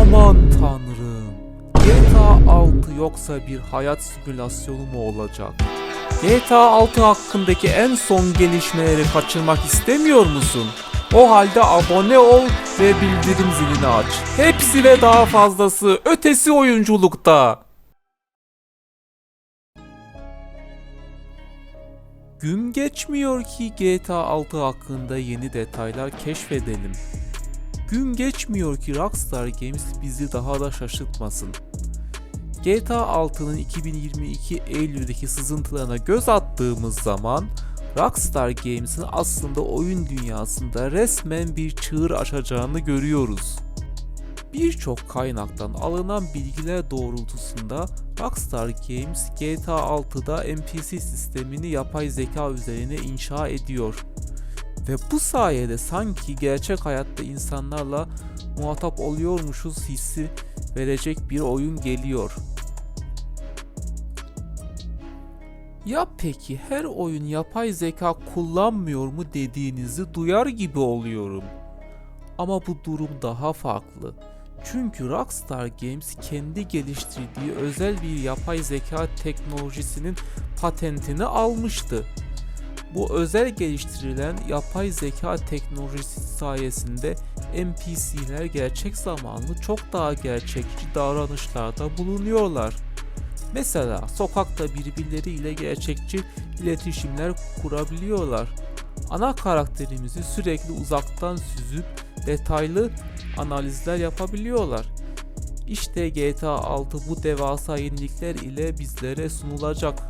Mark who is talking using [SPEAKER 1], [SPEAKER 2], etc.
[SPEAKER 1] Aman tanrım. GTA 6 yoksa bir hayat simülasyonu mu olacak? GTA 6 hakkındaki en son gelişmeleri kaçırmak istemiyor musun? O halde abone ol ve bildirim zilini aç. Hepsi ve daha fazlası ötesi oyunculukta. Gün geçmiyor ki GTA 6 hakkında yeni detaylar keşfedelim. Gün geçmiyor ki Rockstar Games bizi daha da şaşırtmasın. GTA 6'nın 2022 Eylül'deki sızıntılarına göz attığımız zaman Rockstar Games'in aslında oyun dünyasında resmen bir çığır açacağını görüyoruz. Birçok kaynaktan alınan bilgiler doğrultusunda Rockstar Games GTA 6'da NPC sistemini yapay zeka üzerine inşa ediyor. Ve bu sayede sanki gerçek hayatta insanlarla muhatap oluyormuşuz hissi verecek bir oyun geliyor. Ya peki her oyun yapay zeka kullanmıyor mu dediğinizi duyar gibi oluyorum. Ama bu durum daha farklı. Çünkü Rockstar Games kendi geliştirdiği özel bir yapay zeka teknolojisinin patentini almıştı. Bu özel geliştirilen yapay zeka teknolojisi sayesinde NPC'ler gerçek zamanlı çok daha gerçekçi davranışlarda bulunuyorlar. Mesela sokakta birbirleriyle gerçekçi iletişimler kurabiliyorlar. Ana karakterimizi sürekli uzaktan süzüp detaylı analizler yapabiliyorlar. İşte GTA 6 bu devasa yenilikler ile bizlere sunulacak.